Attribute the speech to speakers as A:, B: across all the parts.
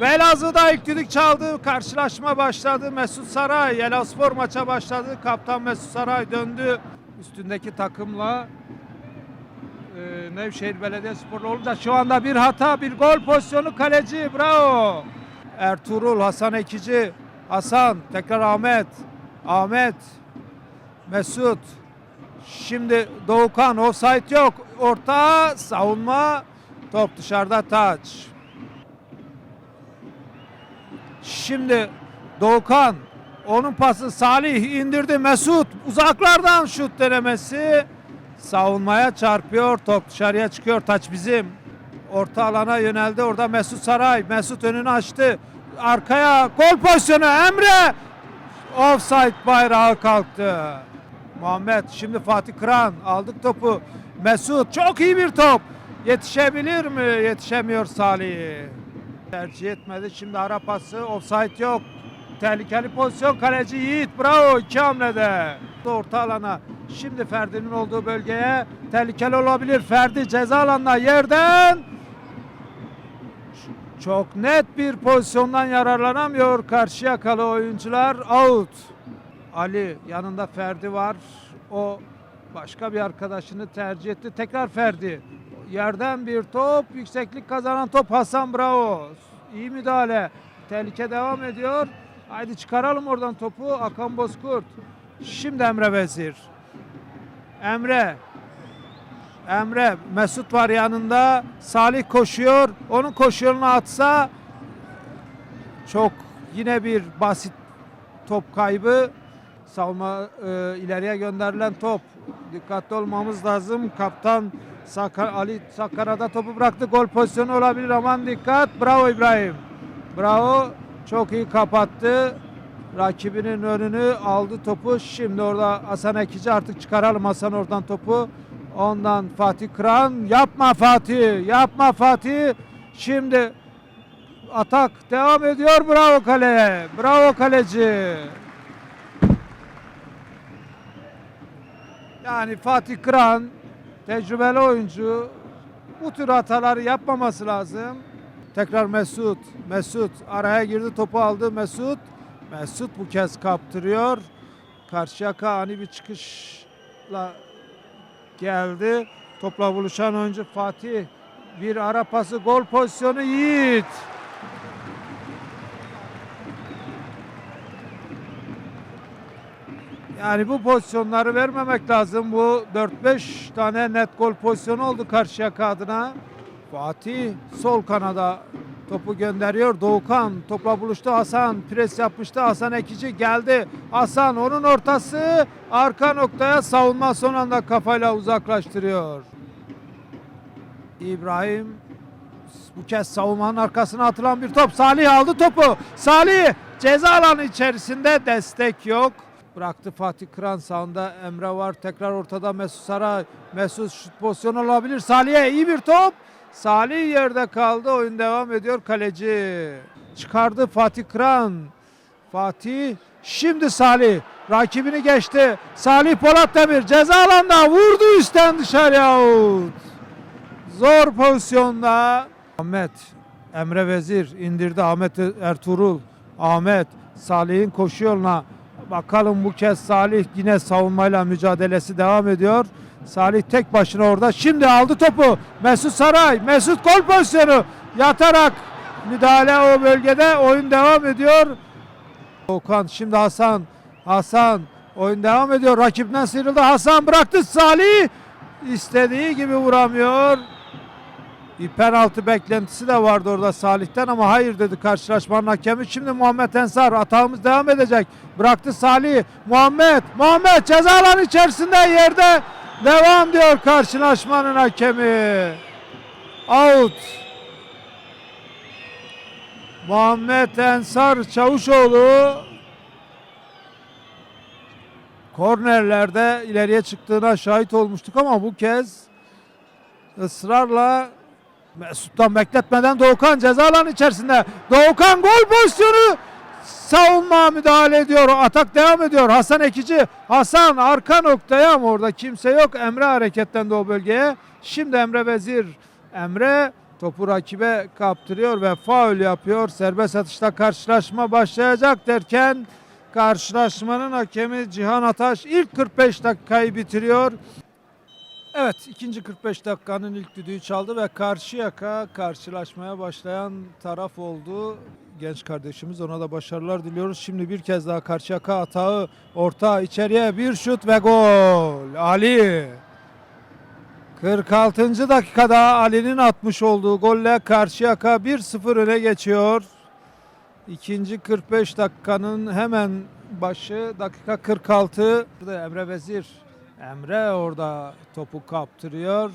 A: Ve Elazığ'da ilk düdük çaldı. Karşılaşma başladı. Mesut Saray. Elazığspor maça başladı. Kaptan Mesut Saray döndü. Üstündeki takımla e, Nevşehir Belediyesporlu olunca şu anda bir hata, bir gol pozisyonu kaleci. Bravo. Ertuğrul, Hasan Ekici, Hasan, tekrar Ahmet. Ahmet, Mesut. Şimdi Doğukan offside yok. Orta savunma. Top dışarıda taç. Şimdi Doğukan onun pası Salih indirdi Mesut. Uzaklardan şut denemesi. Savunmaya çarpıyor top dışarıya çıkıyor. Taç bizim orta alana yöneldi. Orada Mesut Saray Mesut önünü açtı. Arkaya gol pozisyonu Emre! Offside bayrağı kalktı. Muhammed şimdi Fatih Kıran aldık topu. Mesut çok iyi bir top. Yetişebilir mi? Yetişemiyor Salih tercih etmedi. Şimdi ara pası offside yok. Tehlikeli pozisyon kaleci Yiğit bravo iki hamlede. Orta alana şimdi Ferdi'nin olduğu bölgeye tehlikeli olabilir. Ferdi ceza alanına yerden çok net bir pozisyondan yararlanamıyor karşıyakalı oyuncular out. Ali yanında Ferdi var. O başka bir arkadaşını tercih etti. Tekrar Ferdi. Yerden bir top, yükseklik kazanan top Hasan Bravo. İyi müdahale. Tehlike devam ediyor. Haydi çıkaralım oradan topu. Akan Bozkurt. Şimdi Emre Vezir. Emre. Emre. Mesut var yanında. Salih koşuyor. Onun koşu atsa çok yine bir basit top kaybı. Savunma e, ileriye gönderilen top. Dikkatli olmamız lazım. Kaptan Sakar, Ali Sakara'da topu bıraktı. Gol pozisyonu olabilir. Aman dikkat. Bravo İbrahim. Bravo. Çok iyi kapattı. Rakibinin önünü aldı topu. Şimdi orada Hasan Ekici artık çıkaralım Hasan oradan topu. Ondan Fatih Kıran. Yapma Fatih. Yapma Fatih. Şimdi atak devam ediyor. Bravo kale. Bravo kaleci. Yani Fatih Kıran tecrübeli oyuncu bu tür hataları yapmaması lazım. Tekrar Mesut. Mesut araya girdi topu aldı Mesut. Mesut bu kez kaptırıyor. Karşıyaka ani bir çıkışla geldi. Topla buluşan oyuncu Fatih. Bir ara pası gol pozisyonu Yiğit. Yani bu pozisyonları vermemek lazım. Bu 4-5 tane net gol pozisyonu oldu Karşıyaka adına. Fatih sol kanada topu gönderiyor. Doğukan topla buluştu. Hasan pres yapmıştı. Hasan Ekici geldi. Hasan onun ortası arka noktaya savunma son anda kafayla uzaklaştırıyor. İbrahim bu kez savunmanın arkasına atılan bir top. Salih aldı topu. Salih ceza alanı içerisinde destek yok. Bıraktı Fatih Kıran sağında Emre var. Tekrar ortada Mesut Saray. Mesut şut pozisyonu olabilir. Salih'e iyi bir top. Salih yerde kaldı. Oyun devam ediyor. Kaleci çıkardı Fatih Kıran. Fatih şimdi Salih rakibini geçti. Salih Polat Demir ceza alanda vurdu üstten dışarıya out. Zor pozisyonda Ahmet Emre Vezir indirdi Ahmet Ertuğrul. Ahmet Salih'in koşu yoluna bakalım bu kez Salih yine savunmayla mücadelesi devam ediyor. Salih tek başına orada. Şimdi aldı topu. Mesut Saray. Mesut gol pozisyonu. Yatarak müdahale o bölgede. Oyun devam ediyor. Okan şimdi Hasan. Hasan oyun devam ediyor. Rakibinden sıyrıldı. Hasan bıraktı. Salih istediği gibi vuramıyor. Bir penaltı beklentisi de vardı orada Salih'ten ama hayır dedi karşılaşmanın hakemi. Şimdi Muhammed Ensar atağımız devam edecek. Bıraktı Salih. Muhammed. Muhammed ceza alanı içerisinde yerde devam diyor karşılaşmanın hakemi. Out. Muhammed Ensar Çavuşoğlu kornerlerde ileriye çıktığına şahit olmuştuk ama bu kez ısrarla Mesut'tan bekletmeden Doğukan ceza alanı içerisinde. Doğukan gol pozisyonu savunma müdahale ediyor. Atak devam ediyor. Hasan Ekici. Hasan arka noktaya ama orada kimse yok. Emre hareketlendi o bölgeye. Şimdi Emre Vezir. Emre topu rakibe kaptırıyor ve faul yapıyor. Serbest atışta karşılaşma başlayacak derken karşılaşmanın hakemi Cihan Ataş ilk 45 dakikayı bitiriyor. Evet ikinci 45 dakikanın ilk düdüğü çaldı ve Karşıyaka karşılaşmaya başlayan taraf oldu. Genç kardeşimiz ona da başarılar diliyoruz. Şimdi bir kez daha Karşıyaka atağı orta içeriye bir şut ve gol. Ali 46. dakikada Ali'nin atmış olduğu golle Karşıyaka 1-0 öne geçiyor. İkinci 45 dakikanın hemen başı dakika 46. Burada Emre Vezir. Emre orada topu kaptırıyor.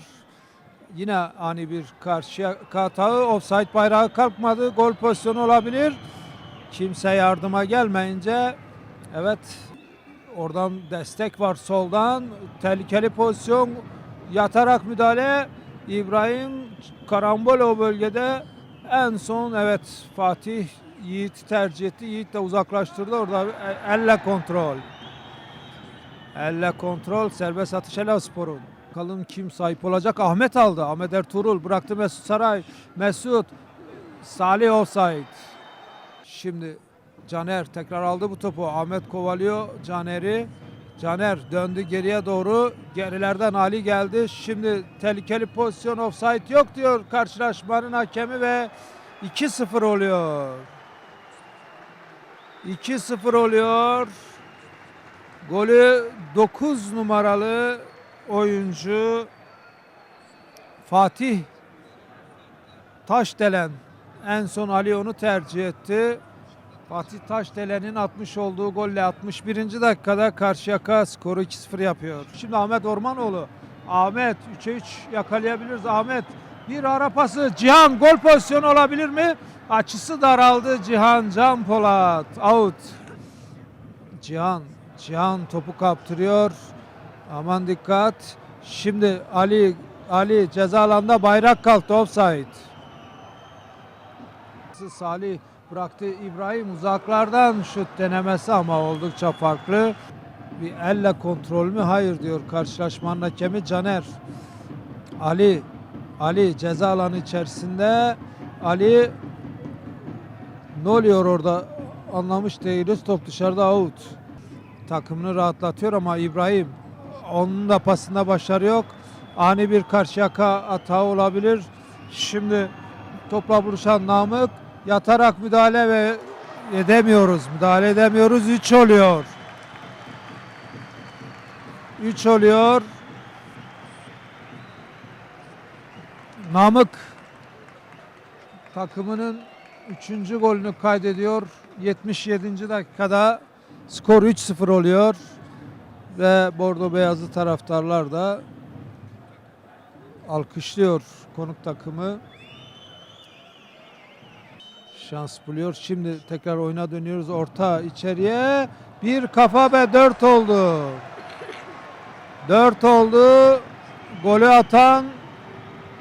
A: Yine ani bir karşıya hatağı. Offside bayrağı kalkmadı. Gol pozisyonu olabilir. Kimse yardıma gelmeyince evet oradan destek var soldan. Tehlikeli pozisyon. Yatarak müdahale. İbrahim karambol o bölgede. En son evet Fatih Yiğit tercih etti. Yiğit de uzaklaştırdı. Orada elle kontrol. Elle kontrol serbest atış Elazığspor'un. Bakalım kim sahip olacak? Ahmet aldı. Ahmet Ertuğrul bıraktı Mesut Saray. Mesut Salih offside. Şimdi Caner tekrar aldı bu topu. Ahmet kovalıyor Caner'i. Caner döndü geriye doğru. Gerilerden Ali geldi. Şimdi tehlikeli pozisyon offside yok diyor karşılaşmanın hakemi ve 2-0 oluyor. 2-0 oluyor. Golü 9 numaralı oyuncu Fatih Taşdelen en son Ali onu tercih etti. Fatih Taşdelen'in atmış olduğu golle 61. dakikada Karşıyaka skoru 2-0 yapıyor. Şimdi Ahmet Ormanoğlu. Ahmet 3'e 3 yakalayabiliriz. Ahmet bir ara pası. Cihan gol pozisyonu olabilir mi? Açısı daraldı Cihan Can Polat. Out. Cihan Cihan topu kaptırıyor. Aman dikkat. Şimdi Ali Ali ceza alanında bayrak kalktı offside. Salih bıraktı İbrahim uzaklardan şut denemesi ama oldukça farklı. Bir elle kontrol mü? Hayır diyor karşılaşmanın hakemi Caner. Ali Ali ceza alanı içerisinde Ali ne oluyor orada anlamış değiliz. Top dışarıda out takımını rahatlatıyor ama İbrahim onun da pasında başarı yok. Ani bir karşıyaka hata olabilir. Şimdi topla buluşan Namık yatarak müdahale ve edemiyoruz. Müdahale edemiyoruz. 3 oluyor. 3 oluyor. Namık takımının 3. golünü kaydediyor. 77. dakikada Skor 3-0 oluyor ve Bordo Beyazlı taraftarlar da alkışlıyor konuk takımı. Şans buluyor. Şimdi tekrar oyuna dönüyoruz. Orta içeriye bir kafa ve 4 oldu. 4 oldu. Golü atan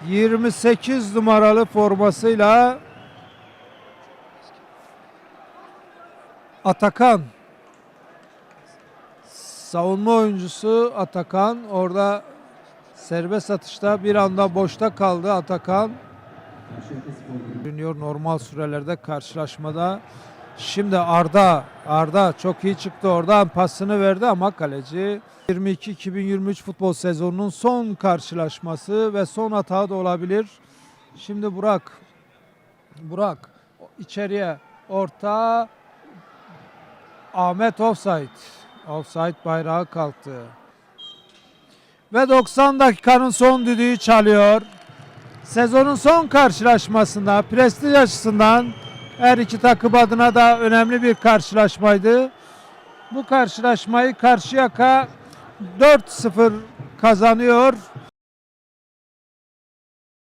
A: 28 numaralı formasıyla Atakan savunma oyuncusu Atakan orada serbest atışta bir anda boşta kaldı Atakan. Görünüyor normal sürelerde karşılaşmada. Şimdi Arda, Arda çok iyi çıktı oradan pasını verdi ama kaleci 22-2023 futbol sezonunun son karşılaşması ve son hata da olabilir. Şimdi Burak, Burak içeriye orta Ahmet offside. Offside bayrağı kalktı. Ve 90 dakikanın son düdüğü çalıyor. Sezonun son karşılaşmasında prestij açısından her iki takım adına da önemli bir karşılaşmaydı. Bu karşılaşmayı Karşıyaka 4-0 kazanıyor.